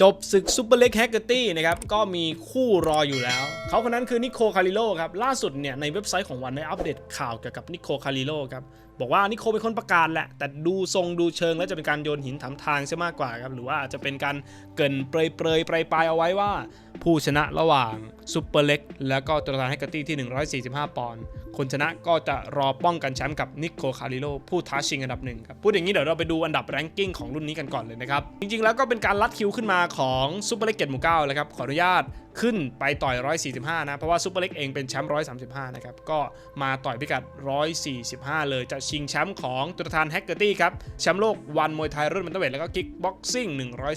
จบศึกซูเปอร์เล็กแฮกเกอร์ตี้นะครับ ก็มีคู่รออยู่แล้ว เขาคนนั้นคือนิโคคาริโลครับ ล่าสุดเนี่ยในเว็บไซต์ของวันได้อัปเดตข่าวเกี่ยวกับนิโคคาริโลครับ บอกว่านิโคเป็นคนประกาศแหละ แต่ดูทรงดูเชิงแล้วจะเป็นการโยนหินถามทางใช่มากกว่าครับ หรือว่าจะเป็นการเกินเปรยเปรยๆปลายปลายๆเอาไว้ว่า ผู้ชนะระหว่างซูเปอร์เล็กแล้วก็ตัวแทนแฮกเกอร์ตี้ที่ 145 ปอนด์คนชนะก็จะรอป้องกันแชมป์กับนิโคคาริโลผู้ท้าชิงอันดับหนึ่งครับพูดอย่างนี้เดี๋ยวเราไปดูอันดับแรงกิ้งของรุ่นนี้กันก่อนเลยนะครับ จริงๆแล้วก็เป็นการลัดคิวขึ้นมาของซูเปอร์เล็กเกตหมู่เก้าแล้วครับขออนุญาตขึ้นไปต่อย 145 นะ เพราะว่าซูเปอร์เล็กเองเป็นแชมป์135 นะครับ ก็มาต่อยพิกัด 145 เลยจะชิงแชมป์ของตัวแทนแฮกเกอร์ตี้ครับ แชมป์โลกวันมวยไทยรุ่นมันเตอร์เวทแล้วก็คิกบ็อกซิ่ง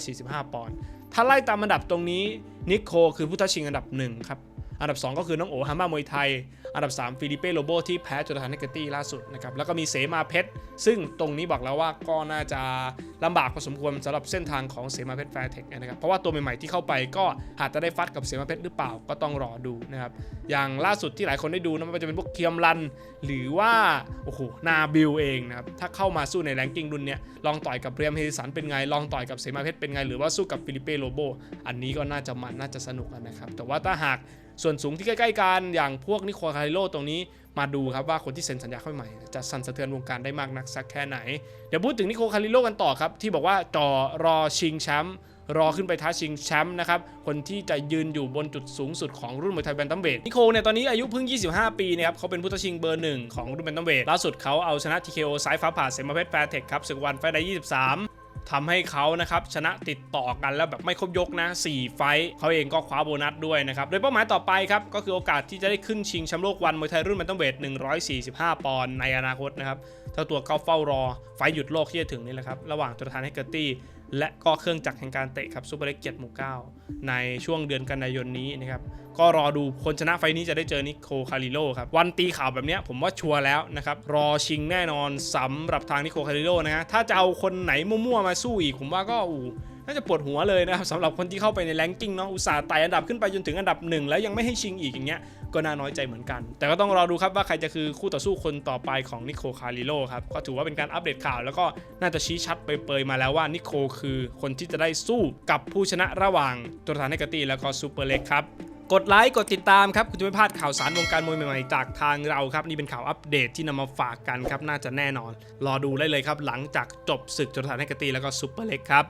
145 ปอนด์ถ้าไล่ตามอันดับตรงนี้ นิโคคือผู้ท้าชิงอันดับหนึ่งครับ อันดับ 2 ก็คือน้องโอฮาม่ามวยไทย อันดับ 3 ฟิลิเป้โลโบที่แพ้จอร์แดนเนกเกอร์ตี้ล่าสุดนะครับ แล้วก็มีเสมาเพชร ซึ่งตรงนี้บอกแล้วว่าก็น่าจะลำบากพอสมควรสำหรับเส้นทางของเสมาเพชรแฟร์เทคนะครับ เพราะว่าตัวใหม่ๆที่เข้าไปก็อาจจะได้ฟัดกับเสมาเพชรหรือเปล่าก็ต้องรอดูนะครับ อย่างล่าสุดที่หลายคนได้ดูนะมันจะเป็นพวกเคียมรัน หรือว่าโอ้โหนาบิลเองนะครับ ถ้าเข้ามาสู้ในแรงกิ้งรุ่นเนี้ยลองต่อยกับเรียมเฮดสันเป็นไง ลองต่อยกับเสมาเพชรเป็นไง หรือว่าสู้กับฟิลิเป้โลโบ อันนี้ก็น่าจะมันน่าจะสนุกนะครับ แต่ว่าถ้าหากส่วนสูงที่ใกล้ๆกันอย่างพวกนิโคลาริโลตรงนี้มาดูครับว่าคนที่เซ็นสัญญาเข้าใหม่ จะสั่นสะเทือนวงการได้มากนักสักแค่ไหน เดี๋ยวพูดถึงนิโคลคาริโลกันต่อครับ ที่บอกว่าจ่อรอชิงแชมป์รอขึ้นไปท้าชิงแชมป์นะครับ คนที่จะยืนอยู่บนจุดสูงสุดของรุ่นมวยไทยแบนตัมเวทนิโคลเนี่ยตอนนี้อายุเพิ่ง 25 ปีนะครับเขาเป็นผู้ท้าชิงเบอร์หนึ่งของรุ่นแบนตัมเวทล่าสุดเขาเอาชนะ TKO สายฟ้าผ่าเซมาเพชรแฟร์เทคครับศึกวันไฟได้ 23 ทำให้เขานะครับชนะติดต่อกันแล้วแบบไม่ครบยกนะ 4 ไฟเขาเองก็คว้าโบนัสด้วยนะครับโดยเป้าหมายต่อไปครับก็คือโอกาสที่จะได้ขึ้นชิงแชมป์โลกวันมวยไทยรุ่นแบนต์เวท145 ปอนด์ในอนาคตนะครับเจ้าตัวก็เฝ้ารอไฟหยุดโลกที่จะถึงนี่แหละครับระหว่างตัวทานให้เกอร์ตี้และก็เครื่องจักรแห่งการเตะครับซูเปอร์เล็กเกตหมู่เก้าในช่วงเดือนกันยายนนี้นะครับก็รอดูคนชนะไฟล์นี้จะได้เจอนิโคคาริโลครับวันตีข่าวแบบนี้ผมว่าชัวร์แล้วนะครับรอชิงแน่นอนสำหรับทางนิโคคาริโลนะฮะถ้าจะเอาคนไหนมั่วๆมาสู้อีกผมว่าก็อู น่าจะปวดหัวเลยนะครับสำหรับคนที่เข้าไปในแรงกิ้งเนาะอุตส่าห์ไต่อันดับขึ้นไปจนถึงอันดับหนึ่งแล้วยังไม่ให้ชิงอีกอย่างเงี้ยก็น่าน้อยใจเหมือนกัน แต่ก็ต้องรอดูครับว่าใครจะคือคู่ต่อสู้คนต่อไปของนิโคคาริโลครับก็ถือว่าเป็นการอัปเดตข่าว แล้วก็น่าจะชี้ชัดเปยๆมาแล้วว่านิโคคือคนที่จะได้สู้กับผู้ชนะระหว่างตัวแทนเนกาตีแล้วก็ซูเปอร์เล็กครับกดไลค์กดติดตามครับคุณจะไม่พลาดข่าวสารวงการมวยใหม่ๆจากทางเราครับนี่เป็นข่าวอัปเดตที่นำมาฝากกันครับน่าจะแน่นอน รอดูได้เลยครับหลังจากจบศึกจรฐานกตีแล้วก็ซูเปอร์เล็กครับ